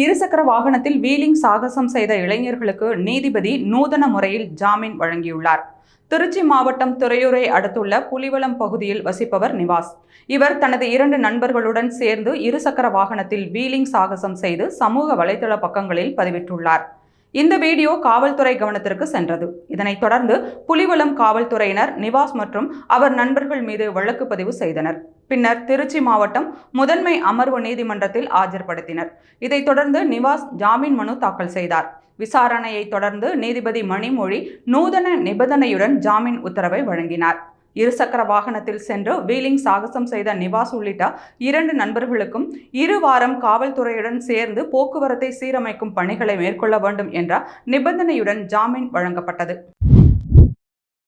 இருசக்கர வாகனத்தில் வீலிங் சாகசம் செய்த இளைஞர்களுக்கு நீதிபதி நூதன முறையில் ஜாமீன் வழங்கியுள்ளார். திருச்சி மாவட்டம் துறையூரை அடுத்துள்ள புலிவலம் பகுதியில் வசிப்பவர் நிவாஸ். இவர் தனது இரண்டு நண்பர்களுடன் சேர்ந்து இருசக்கர வாகனத்தில் வீலிங் சாகசம் செய்து சமூக வலைதள பக்கங்களில் பதிவிட்டுள்ளார். இந்த வீடியோ காவல்துறை கவனத்திற்கு சென்றது. இதனைத் தொடர்ந்து புலிவலம் காவல்துறையினர் நிவாஸ் மற்றும் அவர் நண்பர்கள் மீது வழக்கு பதிவு செய்தனர். பின்னர் திருச்சி மாவட்டம் முதன்மை அமர்வு நீதிமன்றத்தில் ஆஜர்படுத்தினர். இதைத் தொடர்ந்து நிவாஸ் ஜாமீன் மனு தாக்கல் செய்தார். விசாரணையை தொடர்ந்து நீதிபதி மணிமொழி நூதன நிபந்தனையுடன் ஜாமீன் உத்தரவை வழங்கினார். இருசக்கர வாகனத்தில் சென்று வீலிங் சாகசம் செய்த நிவாஸ் உள்ளிட்ட இரண்டு நண்பர்களுக்கும் இரு வாரம் காவல்துறையுடன் சேர்ந்து போக்குவரத்தை சீரமைக்கும் பணிகளை மேற்கொள்ள வேண்டும் என்ற நிபந்தனையுடன் ஜாமீன் வழங்கப்பட்டது.